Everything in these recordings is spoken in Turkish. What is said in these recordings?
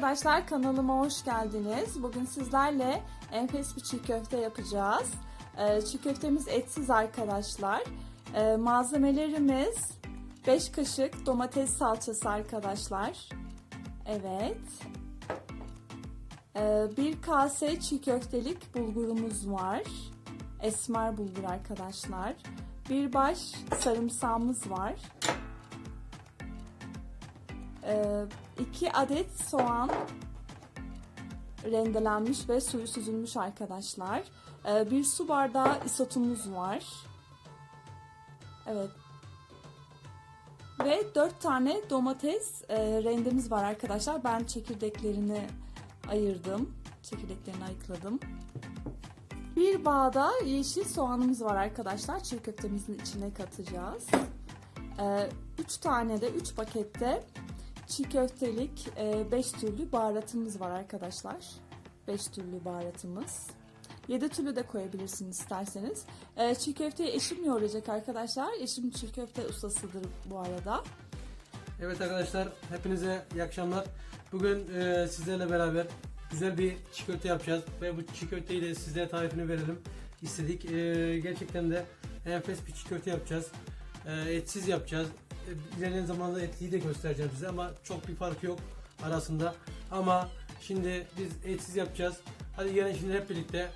arkadaşlar kanalıma hoş geldiniz. Bugün sizlerle enfes bir çiğ köfte yapacağız. Ee, çiğ köftemiz etsiz arkadaşlar. Ee, malzemelerimiz 5 kaşık domates salçası arkadaşlar. Evet. Ee, bir kase çiğ köftelik bulgurumuz var. Esmer bulgur arkadaşlar. Bir baş sarımsağımız var. 2 adet soğan rendelenmiş ve suyu süzülmüş arkadaşlar. Ee, bir su bardağı isotumuz var. Evet. Ve 4 tane domates e, rendemiz var arkadaşlar. Ben çekirdeklerini ayırdım. Çekirdeklerini ayıkladım. Bir bağda yeşil soğanımız var arkadaşlar. Çiğ köftemizin içine katacağız. 3 tane de 3 pakette çiğ köftelik 5 türlü baharatımız var arkadaşlar. 5 türlü baharatımız. 7 türlü de koyabilirsiniz isterseniz. E, çiğ köfteyi eşim yoğuracak arkadaşlar. Eşim çiğ köfte ustasıdır bu arada. Evet arkadaşlar hepinize iyi akşamlar. Bugün e, sizlerle beraber güzel bir çiğ köfte yapacağız ve bu çiğ köfteyi de sizlere tarifini verelim istedik. E, gerçekten de enfes bir çiğ köfte yapacağız. E, etsiz yapacağız. E, ilerleyen zamanda etliyi de göstereceğim size ama çok bir fark yok arasında. Ama şimdi biz etsiz yapacağız. Hadi gelin şimdi hep birlikte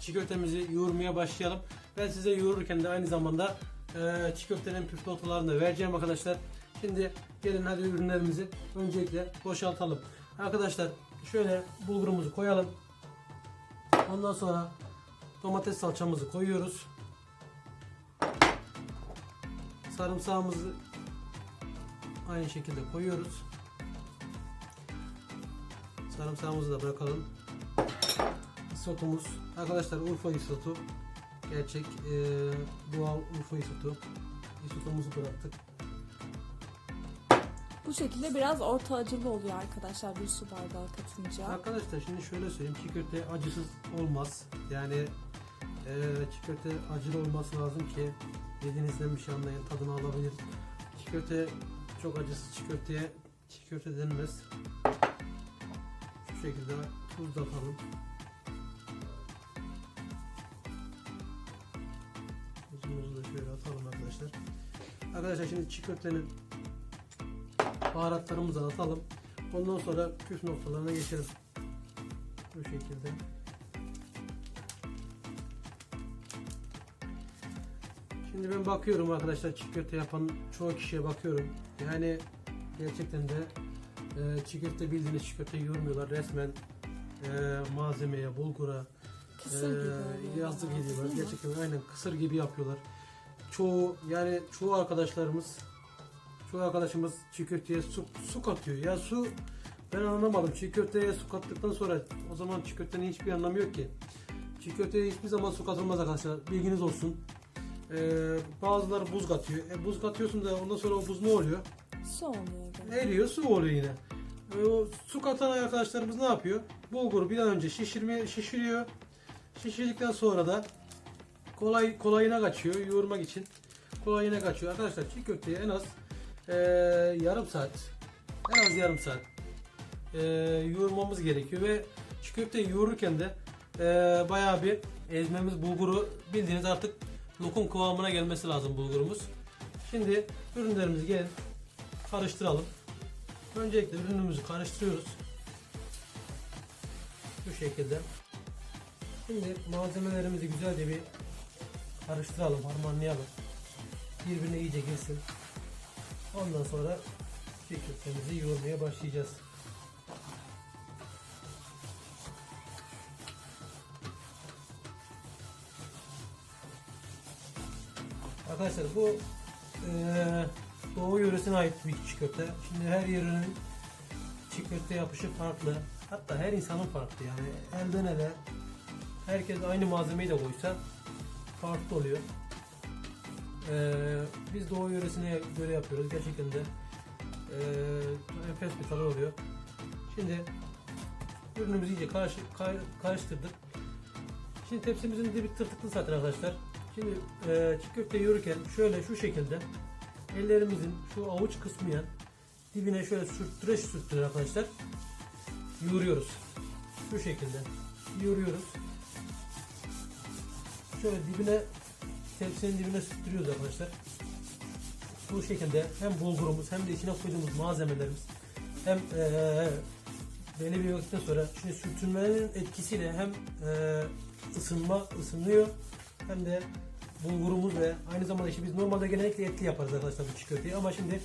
çiğ köftemizi yoğurmaya başlayalım. Ben size yoğururken de aynı zamanda e, çiğ köftenin püf noktalarını da vereceğim arkadaşlar. Şimdi gelin hadi ürünlerimizi öncelikle boşaltalım. Arkadaşlar şöyle bulgurumuzu koyalım. Ondan sonra domates salçamızı koyuyoruz. Sarımsağımızı aynı şekilde koyuyoruz. Sarımsağımızı da bırakalım. Isotumuz. Arkadaşlar Urfa isotu. Gerçek eee, doğal Urfa isotu. Isotumuzu bıraktık. Bu şekilde biraz orta acılı oluyor arkadaşlar bir su bardağı katınca. Arkadaşlar şimdi şöyle söyleyeyim çiğ köfte acısız olmaz. Yani eee çiğ köfte acılı olması lazım ki yediğinizden bir şey anlayın tadını alabilir. Çiğ köfte çok acısız çiğ köfteye denmez. Şu şekilde tuz da atalım. Tuzumuzu da şöyle atalım arkadaşlar. Arkadaşlar şimdi çiğ baharatlarımızı atalım. Ondan sonra püf noktalarına geçelim. Bu şekilde. Şimdi ben bakıyorum arkadaşlar çiğ köfte yapan çoğu kişiye bakıyorum. Yani gerçekten de e, çiğ köfte bildiğiniz çiğ köfte yormuyorlar. Resmen e, malzemeye, bulgura, Kısır gibi e, oluyor. yazlık gidiyorlar. Gerçekten aynen kısır gibi yapıyorlar. Çoğu yani çoğu arkadaşlarımız çoğu arkadaşımız çiğ köfteye su, su katıyor. Ya su ben anlamadım. Çiğ köfteye su kattıktan sonra o zaman çiğ köftenin hiçbir anlamı yok ki. Çiğ köfteye hiçbir zaman su katılmaz arkadaşlar. Bilginiz olsun. Ee, bazıları buz katıyor. E, buz katıyorsun da ondan sonra o buz ne oluyor? Su oluyor. Eriyor, su oluyor yine. E, o su katan arkadaşlarımız ne yapıyor? Bulguru bir an önce şişirmeye şişiriyor. Şişirdikten sonra da kolay kolayına kaçıyor yoğurmak için. Kolayına kaçıyor. Arkadaşlar çiğ köfteye en az e, yarım saat en az yarım saat e, yoğurmamız gerekiyor ve çiğ köfteyi yoğururken de e, bayağı bir ezmemiz bulguru bildiğiniz artık lokum kıvamına gelmesi lazım bulgurumuz. Şimdi ürünlerimizi gelin karıştıralım. Öncelikle ürünümüzü karıştırıyoruz. Bu şekilde. Şimdi malzemelerimizi güzelce bir karıştıralım, harmanlayalım. Birbirine iyice girsin. Ondan sonra köftemizi yoğurmaya başlayacağız. Arkadaşlar bu eee Doğu yöresine ait bir çiğ köfte. Şimdi her yerinin çiğ köfte yapışı farklı. Hatta her insanın farklı yani. Elden ele herkes aynı malzemeyi de koysa farklı oluyor. Ee, biz Doğu yöresine göre yapıyoruz. Gerçekten de ee, enfes bir tadı oluyor. Şimdi ürünümüzü iyice karış, kar- karıştırdık. Şimdi tepsimizin dibi tırtıklı zaten arkadaşlar. Şimdi ee, çiğ köfte yoğururken şöyle şu şekilde ellerimizin şu avuç kısmı yan dibine şöyle sürttüre sürttüre arkadaşlar. yoğuruyoruz. Şu şekilde yoğuruyoruz. Şöyle dibine tepsinin dibine sürtüyoruz arkadaşlar. Bu şekilde hem bulgurumuz hem de içine koyduğumuz malzemelerimiz hem eee belli bir vakitten sonra şimdi sürtünmenin etkisiyle hem eee, ısınma ısınıyor hem de bulgurumuz ve aynı zamanda işte biz normalde genellikle etli yaparız arkadaşlar bu çiğ köfteyi ama şimdi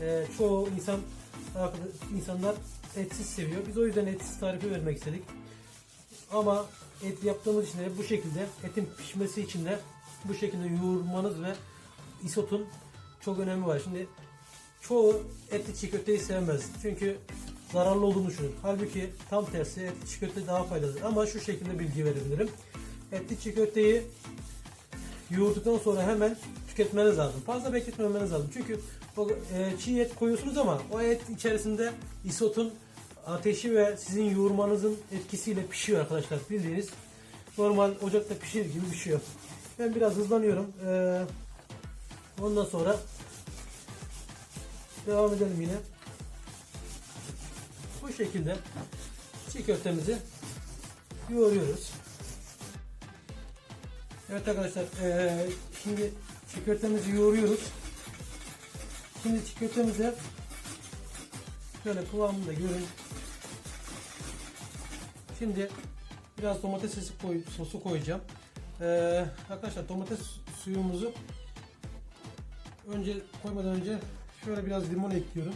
eee, çoğu insan insanlar etsiz seviyor. Biz o yüzden etsiz tarifi vermek istedik. Ama et yaptığımız için de bu şekilde etin pişmesi için de bu şekilde yoğurmanız ve isotun çok önemi var. Şimdi çoğu etli çiğ köfteyi sevmez. Çünkü zararlı olduğunu düşünür. Halbuki tam tersi etli çiğ köfte daha faydalıdır. Ama şu şekilde bilgi verebilirim. Etli çiğ köfteyi yoğurduktan sonra hemen tüketmeniz lazım. Fazla bekletmemeniz lazım. Çünkü o e, çiğ et koyuyorsunuz ama o et içerisinde isotun ateşi ve sizin yoğurmanızın etkisiyle pişiyor arkadaşlar. Bildiğiniz normal ocakta pişir gibi pişiyor. Ben biraz hızlanıyorum. Ee, ondan sonra devam edelim yine. Bu şekilde çiğ köftemizi yoğuruyoruz. Evet arkadaşlar ee, şimdi köftemizi yoğuruyoruz. Şimdi köftemize şöyle kıvamını da görün. Şimdi biraz domates sosu, koy, sosu koyacağım. Ee, arkadaşlar domates suyumuzu önce koymadan önce şöyle biraz limon ekliyorum.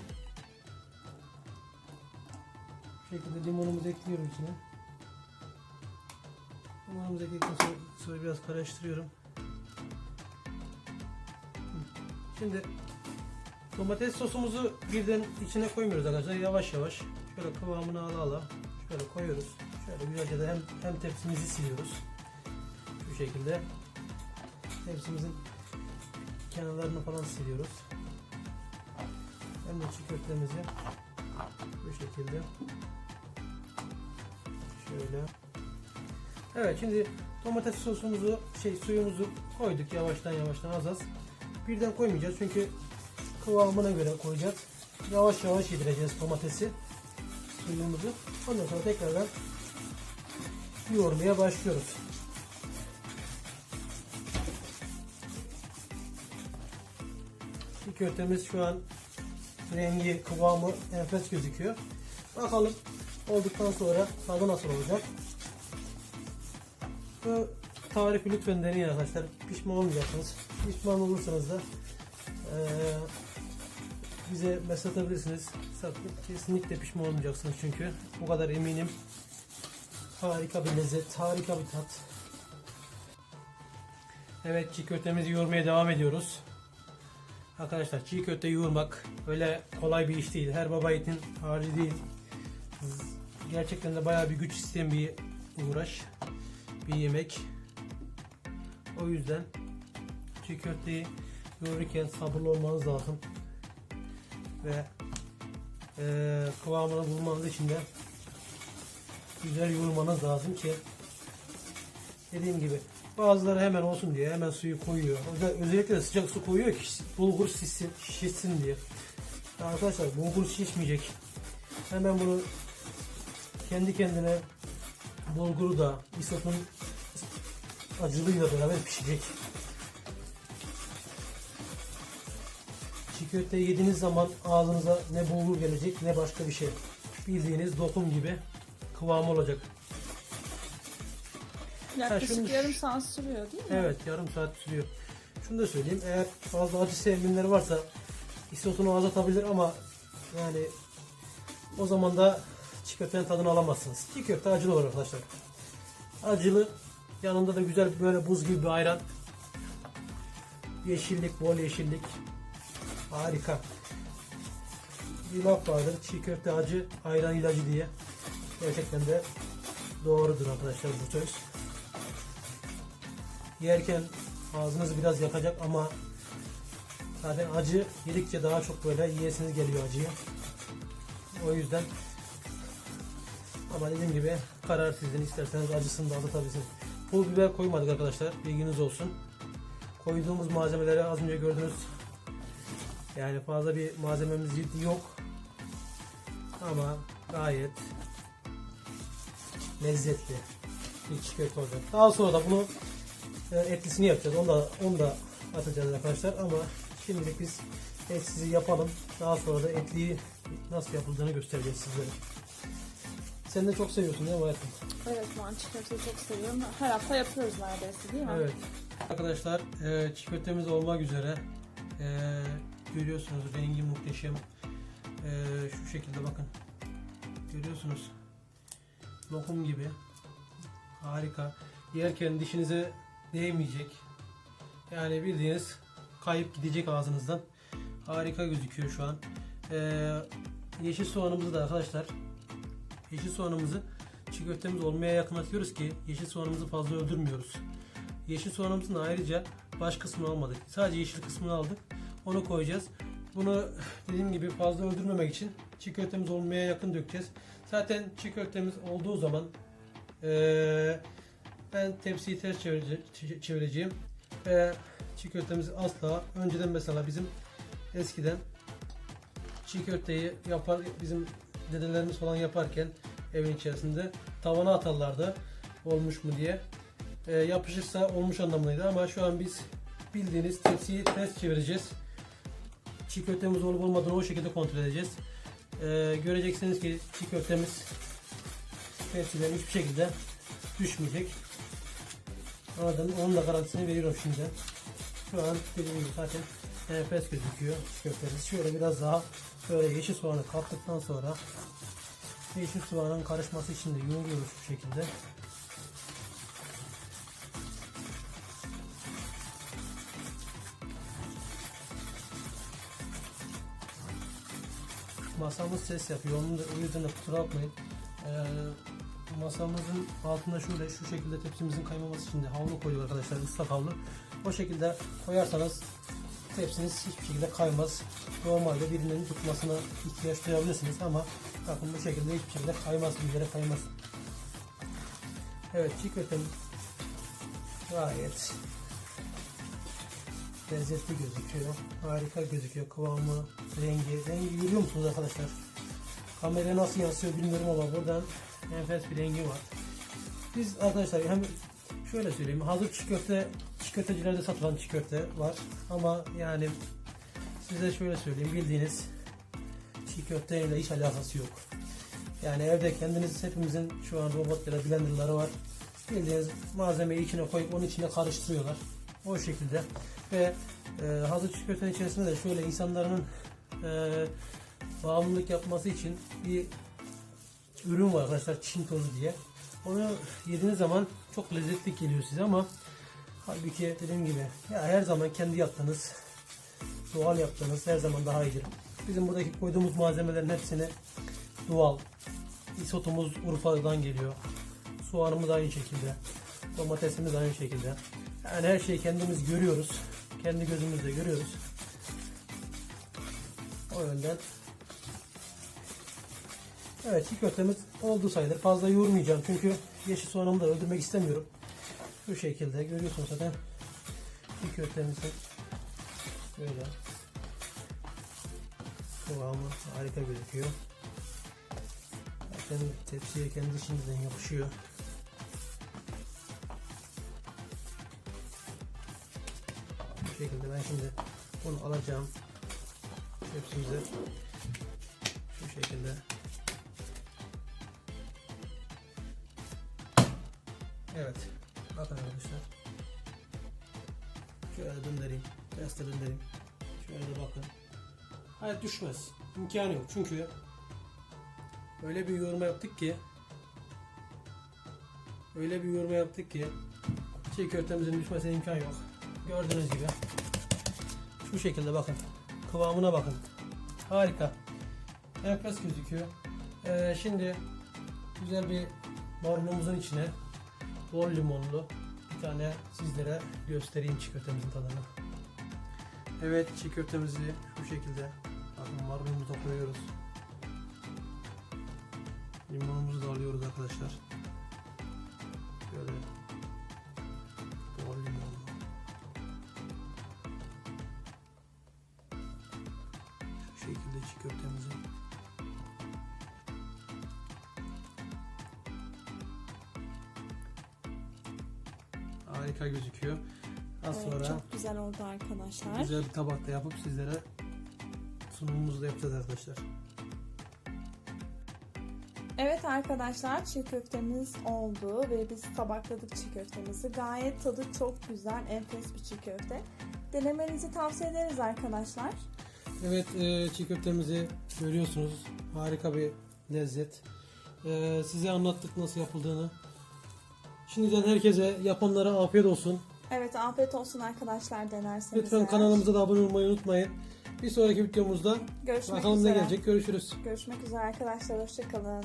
Bu şekilde limonumuzu ekliyorum içine. Limonumuzu ekledikten sonra, sonra biraz karıştırıyorum. Şimdi domates sosumuzu birden içine koymuyoruz arkadaşlar. Yavaş yavaş şöyle kıvamını ala ala şöyle koyuyoruz. Şöyle güzelce de hem, hem tepsimizi siliyoruz. Şu şekilde tepsimizin kenarlarını falan siliyoruz. Hem de çiğ bu şekilde şöyle Evet şimdi domates sosumuzu şey suyumuzu koyduk yavaştan yavaştan az az. Birden koymayacağız çünkü kıvamına göre koyacağız. Yavaş yavaş yedireceğiz domatesi suyumuzu. Ondan sonra tekrardan yoğurmaya başlıyoruz. Çiğ köftemiz şu an rengi, kıvamı enfes gözüküyor. Bakalım olduktan sonra tadı nasıl olacak. Bu tarifi lütfen deneyin arkadaşlar. Pişman olmayacaksınız. Pişman olursanız da eee, bize mesaj atabilirsiniz. Kesinlikle pişman olmayacaksınız çünkü. O kadar eminim. Harika bir lezzet, harika bir tat. Evet çiğ köftemizi yoğurmaya devam ediyoruz. Arkadaşlar çiğ köfte yoğurmak öyle kolay bir iş değil. Her baba yiğidin harcı değil. Gerçekten de bayağı bir güç isteyen bir uğraş. Bir yemek. O yüzden çiğ yoğururken sabırlı olmanız lazım. Ve eee kıvamını bulmanız için de güzel yoğurmanız lazım ki dediğim gibi bazıları hemen olsun diye hemen suyu koyuyor. Özel- Özellikle de sıcak su koyuyor ki bulgur şişsin, şişsin diye. Arkadaşlar bulgur şişmeyecek. Hemen bunu kendi kendine bulguru da isotun acılığıyla beraber pişecek. Çiğ köfte yediğiniz zaman ağzınıza ne bulgur gelecek ne başka bir şey. Bildiğiniz dokum gibi kıvamı olacak. Yaklaşık şunu- yarım saat sürüyor değil mi? Evet yarım saat sürüyor. Şunu da söyleyeyim eğer fazla acı sevmeyenler varsa isotunu azaltabilir ama yani o zaman da çiğ köftenin tadını alamazsınız. Çiğ köfte acılı olur arkadaşlar. Acılı yanında da güzel böyle buz gibi bir ayran. Yeşillik, bol yeşillik. Harika. Bir laf vardır çiğ köfte acı, ayran ilacı diye. Gerçekten de doğrudur arkadaşlar bu söz. Yerken ağzınız biraz yakacak ama zaten acı yedikçe daha çok böyle yiyesiniz geliyor acıyı. O yüzden ama dediğim gibi karar sizin isterseniz acısını da azaltabilirsiniz. Pul biber koymadık arkadaşlar bilginiz olsun. Koyduğumuz malzemeleri az önce gördünüz. Yani fazla bir malzememiz yok. Ama gayet lezzetli bir köfte olacak. Daha sonra da bunu e, etlisini yapacağız. Onu da, onu da atacağız arkadaşlar ama şimdilik biz etsizi yapalım. Daha sonra da etliyi nasıl yapıldığını göstereceğiz sizlere. Sen de çok seviyorsun değil mi hayatım? Evet ben çok seviyorum. Her hafta yapıyoruz neredeyse değil mi? Evet. Arkadaşlar e, köftemiz olmak üzere. E, görüyorsunuz rengi muhteşem. E, şu şekilde bakın. Görüyorsunuz. Lokum gibi. Harika. Yerken dişinize değmeyecek. Yani bildiğiniz kayıp gidecek ağzınızdan. Harika gözüküyor şu an. E, yeşil soğanımızı da arkadaşlar yeşil soğanımızı çiğ köftemiz olmaya yakın atıyoruz ki yeşil soğanımızı fazla öldürmüyoruz. Yeşil soğanımızın ayrıca baş kısmını almadık. Sadece yeşil kısmını aldık. Onu koyacağız. Bunu dediğim gibi fazla öldürmemek için çiğ köftemiz olmaya yakın dökeceğiz. Zaten çiğ köftemiz olduğu zaman eee, ben tepsiyi ters çevirece- çe- çevireceğim. Ve çiğ köftemizi asla önceden mesela bizim eskiden çiğ köfteyi yapar bizim dedelerimiz falan yaparken evin içerisinde tavana atarlardı olmuş mu diye. E, yapışırsa olmuş anlamındaydı ama şu an biz bildiğiniz tepsiyi ters çevireceğiz. Çiğ köftemiz olup olmadığını o şekilde kontrol edeceğiz. E, göreceksiniz ki çiğ köftemiz tepsiden hiçbir şekilde düşmeyecek. Anladım. Onun da garantisini veriyorum şimdi. Şu an dediğim gibi zaten enfes gözüküyor köftemiz. Şöyle biraz daha böyle yeşil soğanı kattıktan sonra yeşil soğanın karışması için de yoğuruyoruz bu şekilde. Masamız ses yapıyor. Onun da, o yüzden de kusura bakmayın. Ee, masamızın altında şöyle şu şekilde tepsimizin kaymaması için de havlu koyduk arkadaşlar. ıslak havlu. O şekilde koyarsanız tepsiniz hiçbir şekilde kaymaz. Normalde birinin tutmasına ihtiyaç duyabilirsiniz ama bakın bu şekilde hiçbir şekilde kaymaz. Bir yere kaymaz. Evet köftemiz gayet lezzetli gözüküyor. Harika gözüküyor. Kıvamı, rengi. Rengi görüyor musunuz arkadaşlar? Kameraya nasıl yansıyor bilmiyorum ama buradan enfes bir rengi var. Biz arkadaşlar hem şöyle söyleyeyim. Hazır çiğ köfte köftecilerde satılan çiğ köfte var. Ama yani size şöyle söyleyeyim. Bildiğiniz çiğ köfteyle hiç alakası yok. Yani evde kendiniz hepimizin şu an robot ya da blenderları var. Bildiğiniz malzemeyi içine koyup onun içine karıştırıyorlar. O şekilde. Ve e, hazır çiğ köftenin içerisinde de şöyle insanların e, bağımlılık yapması için bir ürün var arkadaşlar çin tozu diye. Onu yediğiniz zaman çok lezzetli geliyor size ama halbuki dediğim gibi ya her zaman kendi yaptığınız doğal yaptığınız her zaman daha iyidir. Bizim buradaki koyduğumuz malzemelerin hepsini doğal. Isotumuz Urfa'dan geliyor. Soğanımız aynı şekilde. Domatesimiz aynı şekilde. Yani her şeyi kendimiz görüyoruz. Kendi gözümüzle görüyoruz. O yönden Evet çiğ köftemiz oldu sayılır. Fazla yoğurmayacağım çünkü yeşil soğanımı da öldürmek istemiyorum. Bu şekilde görüyorsunuz zaten çiğ köftemizin böyle kıvamı harika gözüküyor. Zaten tepsiye kendi şimdiden yapışıyor. Bu şekilde ben şimdi bunu alacağım. Tepsimize şu şekilde Evet. Döndüreyim. Şöyle de bakın. Hayır düşmez. İmkanı yok. Çünkü öyle bir yoruma yaptık ki öyle bir yoruma yaptık ki çiğ köftemizin düşmesine imkan yok. Gördüğünüz gibi. Şu şekilde bakın. Kıvamına bakın. Harika. Enfes gözüküyor. Ee, şimdi güzel bir marulumuzun içine bol limonlu bir tane sizlere göstereyim çiğ köftemizin tadını. Evet çiğ köftemizi şu şekilde bakın marulumuza koyuyoruz. Limonumuzu da alıyoruz arkadaşlar. Böyle bol limon. Şu şekilde çiğ köftemizi harika gözüküyor. Az Evet, sonra çok güzel oldu arkadaşlar. güzel bir tabakta yapıp sizlere sunumumuzu da yapacağız arkadaşlar. Evet arkadaşlar çiğ köftemiz oldu ve biz tabakladık çiğ köftemizi. Gayet tadı çok güzel, enfes bir çiğ köfte. Denemenizi tavsiye ederiz arkadaşlar. Evet e, çiğ köftemizi görüyorsunuz. Harika bir lezzet. E, size anlattık nasıl yapıldığını. Şimdiden herkese yapanlara afiyet olsun. Evet afiyet olsun arkadaşlar denerseniz. Lütfen eğer. kanalımıza da abone olmayı unutmayın. Bir sonraki videomuzda Görüşmek bakalım üzere. ne gelecek görüşürüz. Görüşmek üzere arkadaşlar. Hoşçakalın.